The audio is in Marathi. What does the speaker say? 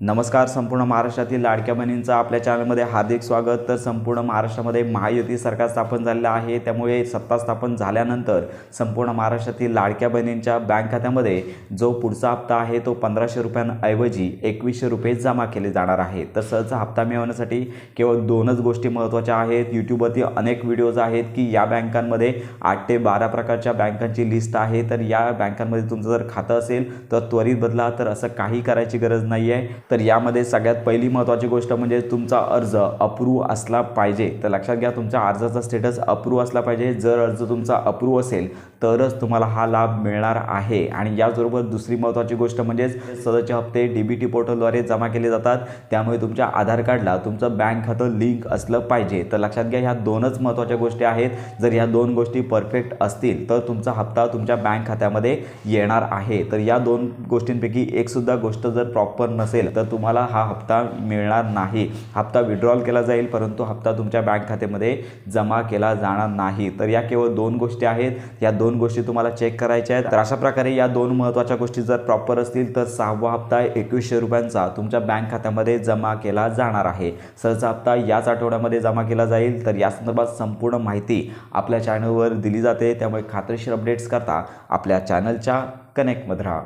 नमस्कार संपूर्ण महाराष्ट्रातील लाडक्या बहिणींचं आपल्या चॅनलमध्ये हार्दिक स्वागत. तर संपूर्ण महाराष्ट्रामध्ये महायुती सरकार स्थापन झालेलं आहे. त्यामुळे सत्ता स्थापन झाल्यानंतर संपूर्ण महाराष्ट्रातील लाडक्या बहिणींच्या बँक खात्यामध्ये जो पुढचा हप्ता आहे तो पंधराशे रुपयांऐवजी एकवीसशे रुपये जमा केले जाणार आहे. तसंच हप्ता मिळवण्यासाठी केवळ दोनच गोष्टी महत्त्वाच्या आहेत. यूट्यूबवरती अनेक व्हिडिओज आहेत की या बँकांमध्ये आठ ते बारा प्रकारच्या बँकांची लिस्ट आहे. तर या बँकांमध्ये तुमचं जर खातं असेल तर त्वरित बदला. तर असं काही करायची गरज नाही आहे तर यामध्ये सगळ्यात पहिली महत्त्वाची गोष्ट म्हणजे तुमचा अर्ज अप्रूव्ह असला पाहिजे. तर लक्षात घ्या तुमच्या अर्जाचा स्टेटस अप्रूव्ह असला पाहिजे. जर अर्ज तुमचा अप्रूव्ह असेल तरच तुम्हाला हा लाभ मिळणार आहे. आणि याचबरोबर दुसरी महत्त्वाची गोष्ट म्हणजेच सदरचे हप्ते डी बी टी पोर्टलद्वारे जमा केले जातात. त्यामुळे तुमच्या आधार कार्डला तुमचं बँक खातं लिंक असलं पाहिजे. तर लक्षात घ्या ह्या दोनच महत्त्वाच्या गोष्टी आहेत. जर ह्या दोन गोष्टी परफेक्ट असतील तर तुमचा हप्ता तुमच्या बँक खात्यामध्ये येणार आहे. तर या दोन गोष्टींपैकी एकसुद्धा गोष्ट जर प्रॉपर नसेल तर तुम्हाला हा हप्ता मिळणार नाही. हप्ता विड्रॉल केला जाईल परंतु हप्ता तुमच्या बँक खात्यामध्ये जमा केला जाणार नाही. तर या केवळ दोन गोष्टी आहेत. या दोन गोष्टी तुम्हाला चेक करायच्या आहेत. तर अशा प्रकारे या दोन महत्त्वाच्या गोष्टी जर प्रॉपर असतील तर सहावा हप्ता एकवीसशे रुपयांचा तुमच्या बँक खात्यामध्ये जमा केला जाणार आहे. सहसा हप्ता याच आठवड्यामध्ये जमा केला जाईल. तर या संदर्भात संपूर्ण माहिती आपल्या चॅनलवर दिली जाते. त्यामुळे खात्रीशीर अपडेट्स करता आपल्या चॅनलच्या कनेक्टमध्ये राहा.